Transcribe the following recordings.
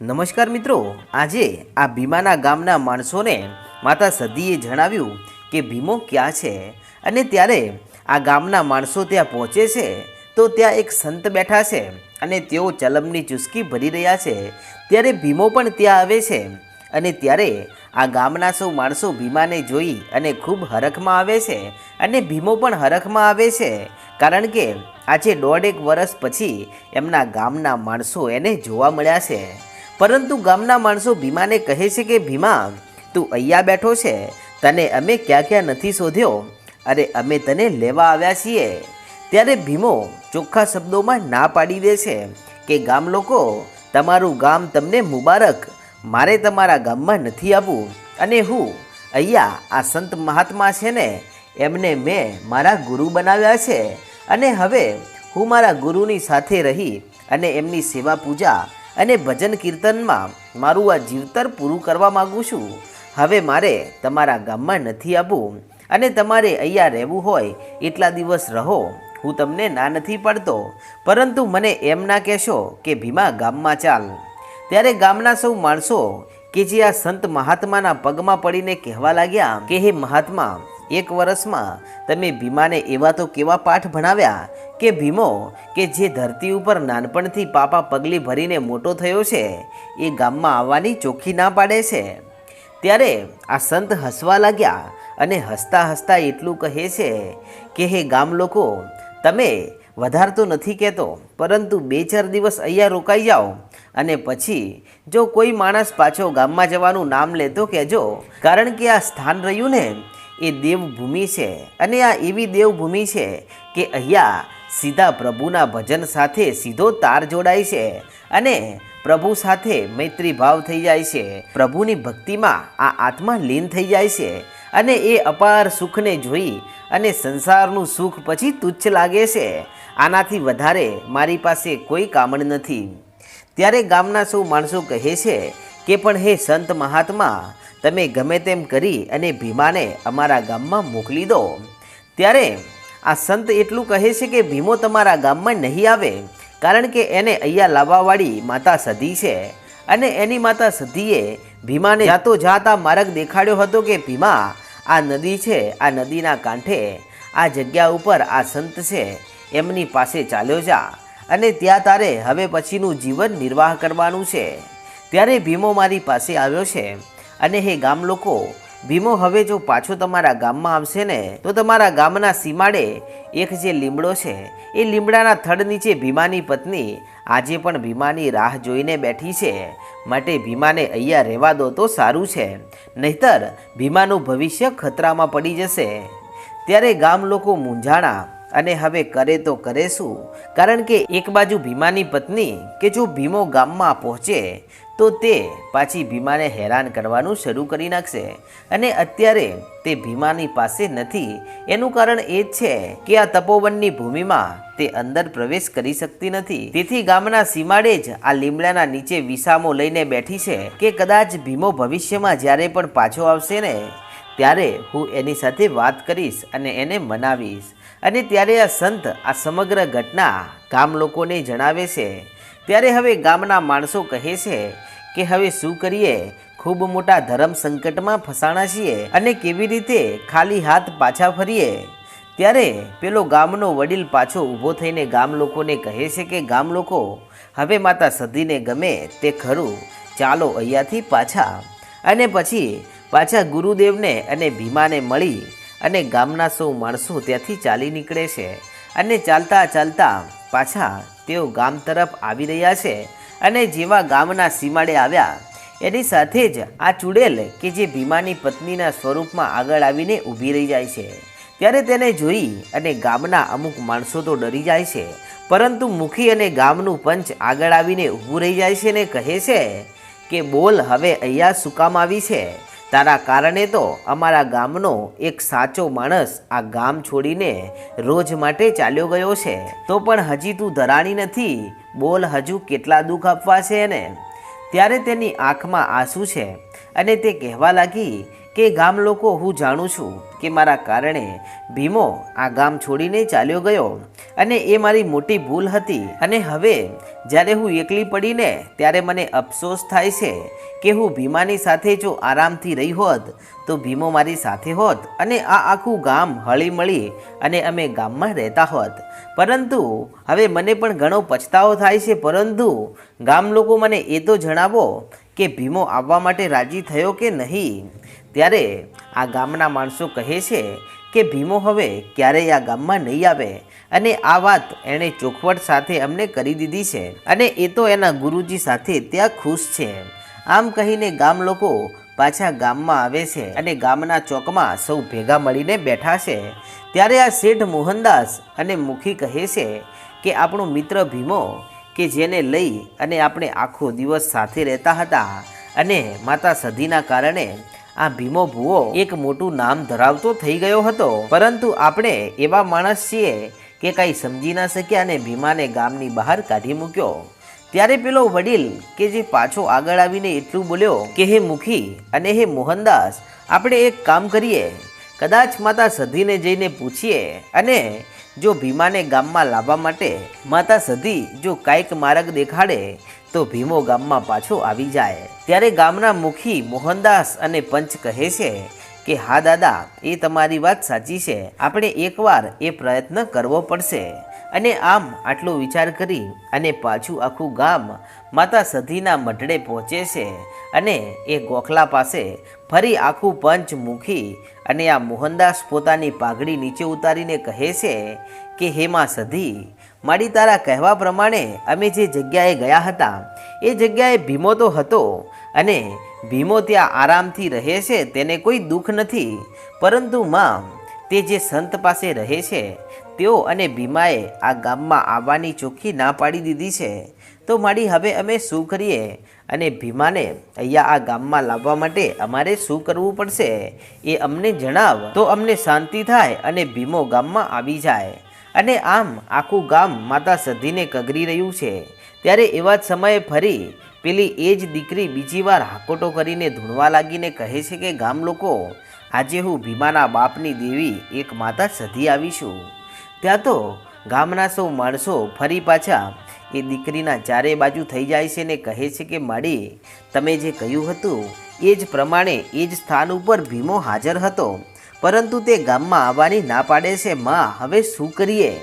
નમસ્કાર મિત્રો, આજે આ ભીમાના ગામના માણસોને માતા સદીએ જણાવ્યું કે ભીમો ક્યાં છે અને ત્યારે આ ગામના માણસો ત્યાં પહોંચે છે તો ત્યાં એક સંત બેઠા છે અને તેઓ ચલમની ચુસ્કી ભરી રહ્યા છે. ત્યારે ભીમો પણ ત્યાં આવે છે અને ત્યારે આ ગામના સૌ માણસો ભીમાને જોઈ અને ખૂબ હરખમાં આવે છે અને ભીમો પણ હરખમાં આવે છે કારણ કે આજે દોઢેક વર્ષ પછી એમના ગામના માણસો એને જોવા મળ્યા છે. પરંતુ ગામના માણસો ભીમાને કહે છે કે, ભીમા, તું અહીંયા બેઠો છે. તને અમે ક્યાં ક્યાં નથી શોધ્યો? અરે, અમે તને લેવા આવ્યા છીએ. ત્યારે ભીમો ચોખ્ખા શબ્દોમાં ના પાડી દે છે કે, ગામ લોકો, તમારું ગામ તમને મુબારક. મારે તમારા ગામમાં નથી આવવું. અને હું અહીંયા આ સંત મહાત્મા છે ને, એમને મેં મારા ગુરુ બનાવ્યા છે. અને હવે હું મારા ગુરુની સાથે રહી અને એમની સેવા પૂજા અને ભજન કીર્તનમાં મારું આ જીવતર પૂરું કરવા માગું છું. હવે મારે તમારા ગામમાં નથી આવવું અને તમારે અહીંયા રહેવું હોય એટલા દિવસ રહો. હું તમને ના નથી પડતો, પરંતુ મને એમ ના કહેશો કે ભીમા ગામમાં ચાલ. ત્યારે ગામના સૌ માણસો કે જે આ સંત મહાત્માના પગમાં પડીને કહેવા લાગ્યા કે, હે મહાત્મા એક વર્ષમાં તમે ભીમાને એવા તો કેવા પાઠ ભણાવ્યા કે ભીમો, કે જે ધરતી ઉપર નાનપણથી પાપા પગલી ભરીને મોટો થયો છે, એ ગામમાં આવવાની ચોખ્ખી ના પાડે છે? ત્યારે આ સંત હસવા લાગ્યા અને હસતા હસતા એટલું કહે છે કે, હે ગામ લોકો, તમે વધાર તો નથી કહેતો, પરંતુ બે ચાર દિવસ અહીંયા રોકાઈ જાઓ અને પછી જો કોઈ માણસ પાછો ગામમાં જવાનું નામ લેતો કહેજો. કારણ કે આ સ્થાન રહ્યું ને એ દેવભૂમિ છે. અને આ એવી દેવભૂમિ છે કે અહીંયા સીધા પ્રભુના ભજન સાથે સીધો તાર જોડાય છે અને પ્રભુ સાથે મૈત્રી ભાવ થઈ જાય છે. પ્રભુની ભક્તિમાં આ આત્મા લીન થઈ જાય છે અને એ અપાર સુખને જોઈ અને સંસારનું સુખ પછી તુચ્છ લાગે છે. આનાથી વધારે મારી પાસે કોઈ કામણ નથી. ત્યારે ગામના સૌ માણસો કહે છે કે પણ હે સંત મહાત્મા તમે ગમે તેમ કરી અને ભીમાને અમારા ગામમાં મોકલી દો. ત્યારે આ સંત એટલું કહે છે કે ભીમો તમારા ગામમાં નહીં આવે, કારણ કે એને અહીંયા લાવવાવાળી માતા સધી છે. અને એની માતા સધીએ ભીમાને જાતો જાતા માર્ગ દેખાડ્યો હતો કે ભીમા, આ નદી છે, આ નદીના કાંઠે, આ જગ્યા ઉપર આ સંત છે, એમની પાસે ચાલ્યો જા. અને ત્યાં તારે હવે પછીનું જીવન નિર્વાહ કરવાનું છે. ત્યારે ભીમો મારી પાસે આવ્યો છે. અને હે ગામ લોકો, ભીમો હવે જો પાછો તમારા ગામમાં આવશે ને, તો તમારા ગામના સીમાડે એક જે લીમડો છે, એ લીમડાના થડ નીચે ભીમાની પત્ની આજે પણ ભીમાની રાહ જોઈને બેઠી છે. માટે ભીમાને અહીંયા રહેવા દો તો સારું છે. નહીતર ભીમાનું ભવિષ્ય ખતરામાં પડી જશે. ત્યારે ગામ લોકો મૂંઝાણા અને હવે કરે તો કરે શું? કારણ કે એક બાજુ ભીમાની પત્ની કે જો ભીમો ગામમાં પહોંચે તો તે પાછી ભીમાને હેરાન કરવાનું શરૂ કરી નાખશે. અને અત્યારે તે ભીમાની પાસે નથી. એનું કારણ એ જ છે કે આ તપોવનની ભૂમિમાં તે અંદર પ્રવેશ કરી શકતી નથી. તેથી ગામના સીમાડે જ આ લીમડાના નીચે વિસામો લઈને બેઠી છે કે કદાચ ભીમો ભવિષ્યમાં જ્યારે પણ પાછો આવશે ને, ત્યારે હું એની સાથે વાત કરીશ અને એને મનાવીશ. અને ત્યારે આ સંત આ સમગ્ર ઘટના ગામ લોકોને જણાવે છે. ત્યારે હવે ગામના માણસો કહે છે કે હવે શું કરીએ? ખૂબ મોટા ધર્મ સંકટમાં ફસાણા છીએ અને કેવી રીતે ખાલી હાથ પાછા ફરીએ? ત્યારે પેલો ગામનો વડીલ પાછો ઊભો થઈને ગામ લોકોને કહે છે કે, ગામ લોકો, હવે માતા સદીને ગમે તે ખરું. ચાલો અહીંયાથી પાછા. અને પછી પાછા ગુરુદેવને અને ભીમાને મળી અને ગામના સૌ માણસો ત્યાંથી ચાલી નીકળે છે. અને ચાલતા ચાલતા પાછા તેઓ ગામ તરફ આવી રહ્યા છે. અને જેવા ગામના સીમાડે આવ્યા, એની સાથે જ આ ચુડેલ કે જે ભીમાની પત્નીના સ્વરૂપમાં આગળ આવીને ઊભી રહી જાય છે. ત્યારે તેને જોઈ અને ગામના અમુક માણસો તો ડરી જાય છે, પરંતુ મુખી અને ગામનું પંચ આગળ આવીને ઊભું રહી જાય છે ને કહે છે કે, બોલ, હવે અહીંયા સુકામ આવી છે? તારા કારણે તો અમારા ગામનો એક સાચો માણસ આ ગામ છોડીને રોજ માટે ચાલ્યો ગયો છે. તો પણ હજી તું ધરાણી નથી. બોલ હજુ કેટલા દુઃખ આપવા છે એને? ત્યારે તેની આંખમાં આંસુ છે અને તે કહેવા લાગી કે ગામ લોકો હું જાણું છું કે મારા કારણે ભીમો આ ગામ છોડીને ચાલ્યો ગયો અને એ મારી મોટી ભૂલ હતી. અને હવે જ્યારે હું એકલી પડીને ત્યારે મને અફસોસ થાય છે કે હું ભીમાની સાથે જો આરામથી રહી હોત તો ભીમો મારી સાથે હોત અને આ આખું ગામ હળીમળી અને અમે ગામમાં રહેતા હોત. પરંતુ હવે મને પણ ઘણો પછતાવો થાય છે, પરંતુ ગામ લોકો મને એ તો જણાવો કે ભીમો આવવા માટે રાજી થયો કે નહીં? ત્યારે આ ગામના માણસો કહે છે કે, ભીમો, હવે ક્યારેય આ ગામમાં નહીં આવે? અને આ વાત એણે ચોખવટ સાથે અમને કરી દીધી છે અને એ તો એના ગુરુજી સાથે ત્યાં ખુશ છે. આમ કહીને ગામ લોકો પાછા ગામમાં આવે છે અને ગામના ચોકમાં સૌ ભેગા મળીને બેઠા છે. ત્યારે આ શેઠ મોહનદાસ અને મુખી કહે છે કે, આપણો મિત્ર ભીમો, કે જેને લઈ અને આપણે આખો દિવસ સાથે રહેતા હતા અને માતા સધીના કારણે આ ભીમો ભુવો એક મોટું નામ ધરાવતો થઈ ગયો હતો. પરંતુ આપણે એવા માણસ છીએ કે કાંઈ સમજી ના શક્યા અને ભીમાને ગામની બહાર કાઢી મૂક્યો. ત્યારે પેલો વડીલ કે જે પાછો આગળ આવીને એટલું બોલ્યો કે, હે મુખી અને હે મોહનદાસ, આપણે એક કામ કરીએ. કદાચ માતા સધીને જઈને પૂછીએ અને જો ભીમાને ગામમાં લાવવા માટે માતા સધી જો કાંઈક માર્ગ દેખાડે, તો ભીમો ગામમાં પાછો આવી જાય. ત્યારે ગામના મુખી મોહનદાસ અને પંચ કહે છે કે, હા, દાદા, એ તમારી વાત સાચી છે. આપણે એકવાર એ પ્રયત્ન કરવો પડશે. અને આમ આટલો વિચાર કરી અને પાછું આખું ગામ માતા સધીના મઢડે પહોંચે છે અને એ ગોખલા પાસે ફરી આખું પંચ મૂકી અને આ મોહનદાસ પોતાની પાઘડી નીચે ઉતારીને કહે છે કે હેમાં સધી, મારી તારા કહેવા પ્રમાણે અમે જે જગ્યાએ ગયા હતા, એ જગ્યાએ ભીમો તો હતો અને ભીમો ત્યાં આરામથી રહે છે, તેને કોઈ દુઃખ નથી. પરંતુ માં, તે જે સંત પાસે રહે છે, તેઓ અને ભીમાએ આ ગામમાં આવવાની ચોખ્ખી ના પાડી દીધી છે. તો માડી, હવે અમે શું કરીએ? અને ભીમાને અહીંયા આ ગામમાં લાવવા માટે અમારે શું કરવું પડશે? એ અમને જણાવ. તો અમને શાંતિ થાય અને ભીમો ગામમાં આવી જાય. અને આમ આખું ગામ માતા સધીને કગરી રહ્યું છે. ત્યારે એવા જ સમયે ફરી પેલી એ જ દીકરી બીજી વાર હાકોટો કરીને ધૂણવા લાગીને કહે છે કે, ગામ લોકો, આજે હું ભીમાના બાપની દેવી એક માતા સધી આવીશું. ત્યાં તો ગામના સૌ માણસો ફરી પાછા એ દીકરીના ચારે બાજુ થઈ જાય છે ને કહે છે કે, માડી, તમે જે કહ્યું હતું, એ જ પ્રમાણે એ જ સ્થાન ઉપર ભીમો હાજર હતો. પરંતુ તે ગામમાં આવવાની ના પાડે છે. માં, હવે શું કરીએ?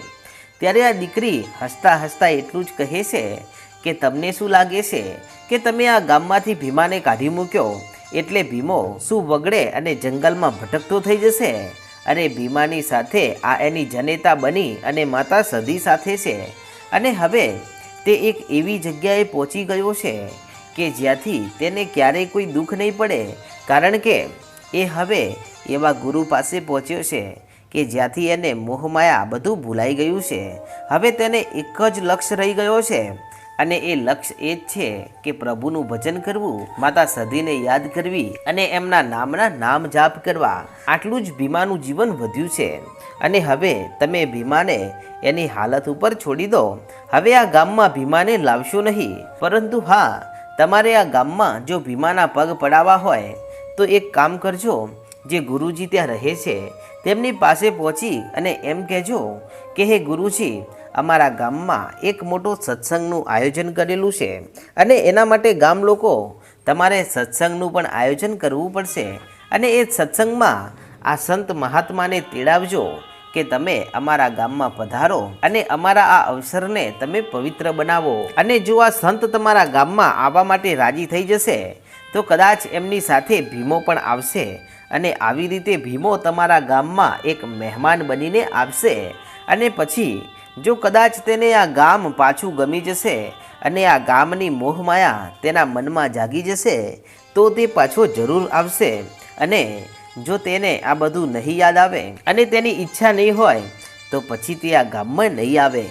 ત્યારે આ દીકરી હસતા હસતા એટલું જ કહે છે કે તમને શું લાગે છે કે તમે આ ગામમાંથી ભીમાને કાઢી મૂક્યો? એટલે ભીમો શું વગડે અને જંગલમાં ભટકતો થઈ જશે? અને ભીમાની સાથે આ એની જનેતા બની અને માતા સધી સાથે છે. અને હવે તે એક એવી જગ્યાએ પહોંચી ગયો છે કે જ્યાંથી તેને ક્યારેય કોઈ દુઃખ નહીં પડે. કારણ કે એ હવે એવા ગુરુ પાસે પહોંચ્યો છે કે જ્યાંથી એને મોહમાયા બધું ભૂલાઈ ગયું છે. હવે તેને એક જ લક્ષ્ય રહી ગયો છે. અને એ લક્ષ્ય એ જ છે કે પ્રભુનું ભજન કરવું, માતા સધીને યાદ કરવી અને એમના નામના નામ જાપ કરવા. આટલું જ ભીમાનું જીવન વધ્યું છે. અને હવે તમે ભીમાને એની હાલત ઉપર છોડી દો. હવે આ ગામમાં ભીમાને લાવશો નહીં. પરંતુ હા, તમારે આ ગામમાં જો ભીમાના પગ પડાવવા હોય, તો એક કામ કરજો. જે ગુરુજી ત્યાં રહે છે, તેમની પાસે પહોંચી અને એમ કહેજો કે, હે ગુરુજી, અમારા ગામમાં એક મોટો સત્સંગનું આયોજન કરેલું છે અને એના માટે ગામ લોકો તમારે સત્સંગનું પણ આયોજન કરવું પડશે અને એ સત્સંગમાં આ સંત મહાત્માને તેડાવજો કે તમે અમારા ગામમાં પધારો અને અમારા આ અવસરને તમે પવિત્ર બનાવો. અને જો આ સંત તમારા ગામમાં આવવા માટે રાજી થઈ જશે, તો કદાચ એમની સાથે ભીમો પણ આવશે અને આવી રીતે ભીમો તમારા ગામમાં એક મહેમાન બનીને આવશે. અને પછી, જો કદાચ તેને આ ગામ પાછું ગમી જશે અને આ ગામની મોહમાયા તેના મનમાં જાગી જશે, તો તે પાછો જરૂર આવશે. અને જો તેને આ બધું નહીં યાદ આવે અને તેની ઈચ્છા નહીં હોય, તો પછી તે આ ગામમાં નહીં આવે.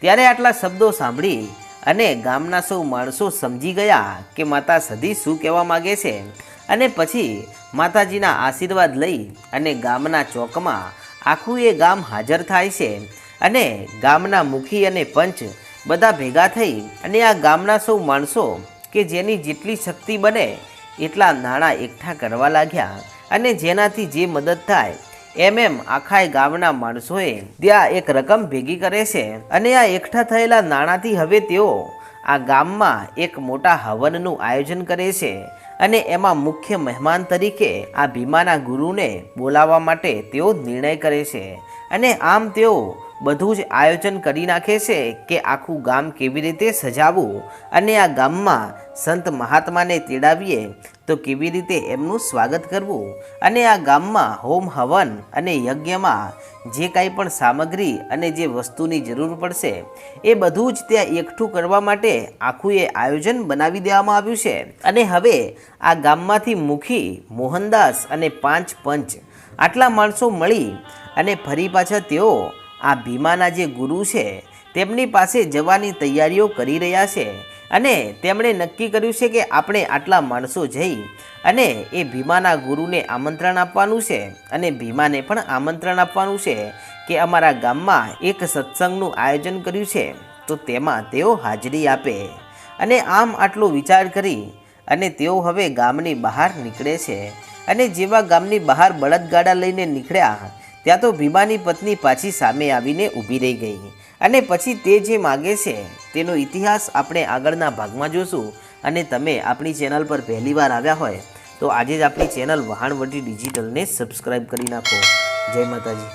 ત્યારે આટલા શબ્દો સાંભળી અને ગામના સૌ માણસો સમજી ગયા કે માતા સધી શું કહેવા માગે છે? અને પછી માતાજીના આશીર્વાદ લઈ અને ગામના ચોકમાં આખું એ ગામ હાજર થાય છે. અને ગામના મુખી અને પંચ બધા ભેગા થઈ અને આ ગામના સૌ માણસો કે જેની જેટલી શક્તિ બને એટલા નાણાં એકઠા કરવા લાગ્યા. અને જેનાથી જે મદદ થાય એમ એમ આખાય ગામના માણસોએ ત્યાં એક રકમ ભેગી કરે છે. અને આ એકઠા થયેલા નાણાંથી હવે તેઓ આ ગામમાં એક મોટા હવનનું આયોજન કરે છે. અને એમાં મુખ્ય મહેમાન તરીકે આ ભીમાના ગુરુને બોલાવવા માટે તેઓ નિર્ણય કરે છે. અને આમ તેઓ બધું જ આયોજન કરી નાખે છે કે આખું ગામ કેવી રીતે સજાવવું અને આ ગામમાં સંત મહાત્માને તેડાવીએ તો કેવી રીતે એમનું સ્વાગત કરવું અને આ ગામમાં હોમ હવન અને યજ્ઞમાં જે કાંઈ પણ સામગ્રી અને જે વસ્તુની જરૂર પડશે એ બધું જ ત્યાં એકઠું કરવા માટે આખું એ આયોજન બનાવી દેવામાં આવ્યું છે. અને હવે આ ગામમાંથી મુખી, મોહનદાસ અને પાંચ પંચ આટલા માણસો મળી અને ફરી પાછા તેઓ આ ભીમાના જે ગુરુ છે, તેમની પાસે જવાની તૈયારીઓ કરી રહ્યા છે અને તેમણે નક્કી કર્યું છે કે આપણે આટલા માણસો જઈ અને એ ભીમાના ગુરુને આમંત્રણ આપવાનું છે અને ભીમાને પણ આમંત્રણ આપવાનું છે કે અમારા ગામમાં એક સત્સંગનું આયોજન કર્યું છે, તો તેમાં તેઓ હાજરી આપે. અને આમ આટલો વિચાર કરી અને તેઓ હવે ગામની બહાર નીકળે છે અને જેવા ગામની બહાર બળદગાડા લઈને નીકળ્યા ત્યાં તો ભીમાની પત્ની પાછી સામે આવીને ઊભી રહી ગઈ. અને પછી તે જે માગે છે, તેનો ઇતિહાસ આપણે આગળના ભાગમાં જોશું. અને તમે આપણી ચેનલ પર પહેલીવાર આવ્યા હોય, તો આજે જ આપણી ચેનલ વહાણવટી ડિજિટલને સબસ્ક્રાઈબ કરી નાખો. જય માતાજી.